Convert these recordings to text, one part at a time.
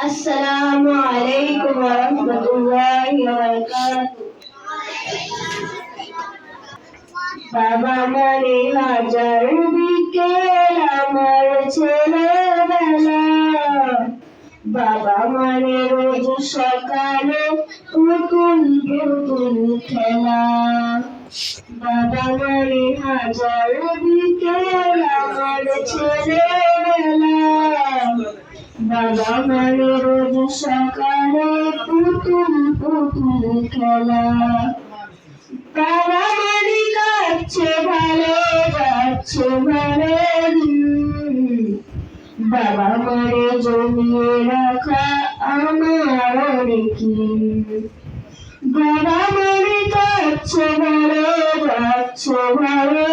আসসালামু আলাইকুম ওয়া রাহমাতুল্লাহি ওয়া বাবা মানে হাজার বিকেল আমার ছেলেবেলা বাবা মানে রোজ সকালে পুতুল পুতুল খেলা বাবা মানে হাজার বিকেল আমার ছেলেবেলা বাবা মানে রোজ সকালে পুতুল পুতুল খেলা তারামারি কাছে ভালো যাচ্ছে ভালো বাবা মারে জমিয়ে রাখা আমার অনেক বাবা মারে কাছে ভালো যাচ্ছে ভালো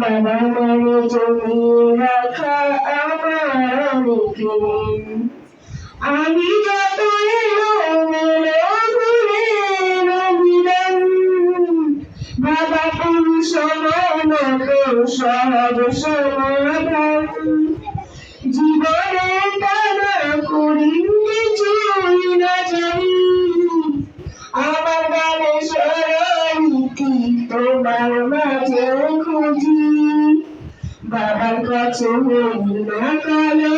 বাবা মারে জমিয়ে রাখা আমার। আমি যত ঘুরে রবিলাম বাবা পুরুষ সহজ সমাধান বাবার কাছে না কালো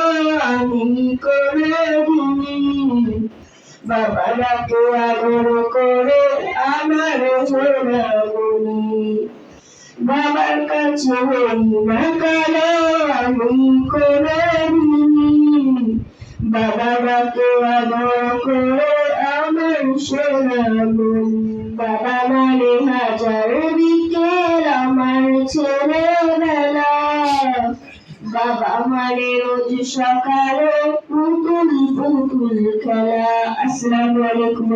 আমি করে দিই। বাবা রাতে আদর করে আমার বলি বাবার কাছে হই কালো আমি করে দিই। বাবা রাতে আদর করে আমার সোনা বাবা মারে রোজ সকালে পুতুল পুতুল খেলা আসসালামু আলাইকুম